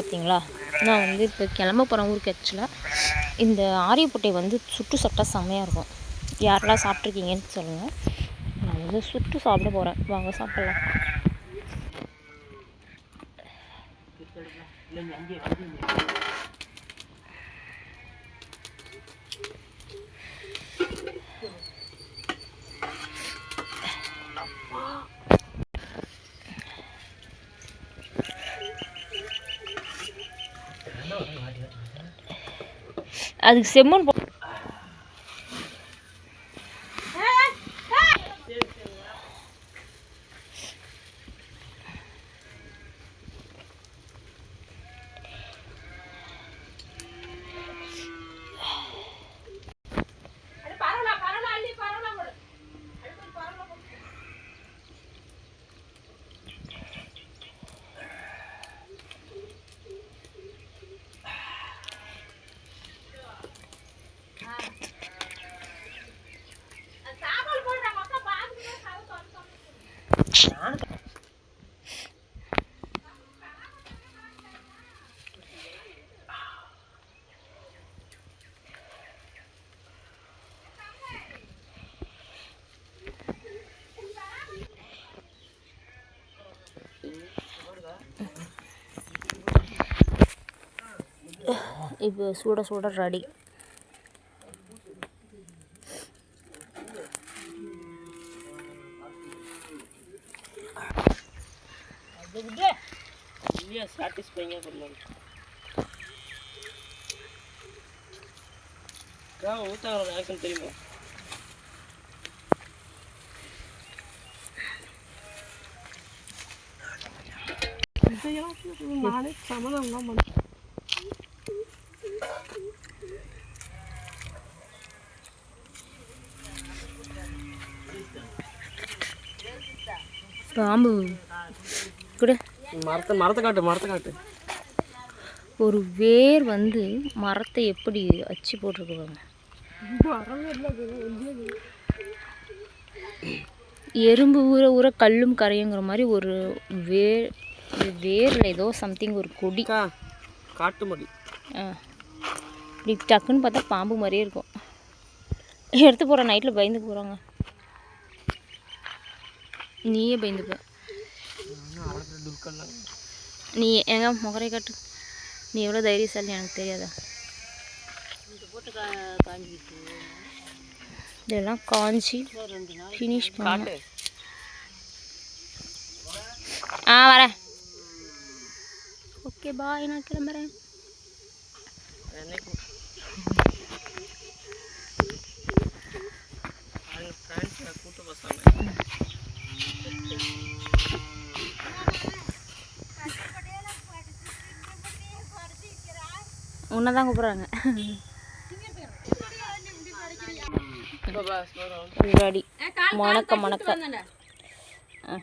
பார்த்தீங்களா? நான் வந்து இப்போ கிளம்ப போகிறேன் ஊருக்கு ஆக்சுவலாக இந்த ஆரியப்பட்டை வந்து சுட்டு சாப்பிட்டா செம்மையாக இருக்கும். யாரெல்லாம் சாப்பிட்ருக்கீங்கன்னு சொல்லுங்கள் நான் வந்து சுட்டு சாப்பிட போகிறேன் வாங்க சாப்பிட்லாம். அதுக்கு செம்மண் இப்போ சுட சுட ரெடி. இல்லையா சாட்டிஸ்ஃபைங்காக பண்ணலாம் நான் ஊத்தாங்க எனக்கும் தெரியுமா நானே சமதம் தான் பண்ணேன் பாம்பு. கூட. மரத்தை மரத்தை காட்டு மரத்தை காட்டு. ஒரு வேர் வந்து மரத்தை எப்படி அச்சு போட்டிருக்கு பாருங்க. எறும்பு ஊற ஊற கல்லும் கரையுங்கிற மாதிரி ஒரு வேர் வேரில் ஏதோ சம்திங் ஒரு கொடி. காட்டு மடி ஆ. இப்படி டக்குன்னு பார்த்தா பாம்பு மாதிரியே இருக்கும். எடுத்து போகிற நைட்டில் பயந்து போகிறாங்க நீயே பயந்துப்ப. நீ எங்க முகரை கட்டு. நீ எவ்வளோ தைரியசாலி எனக்கு தெரியாதா? இதெல்லாம் காஞ்சி ஃபினிஷ் பண்ண ஆ வரேன் ஓகே பாய் நான் கிளம்புறேன். கூட்டு பசங்க உன்னை தான் கூப்பிட்றாங்க ரெடி மணக்க மணக்க ஆ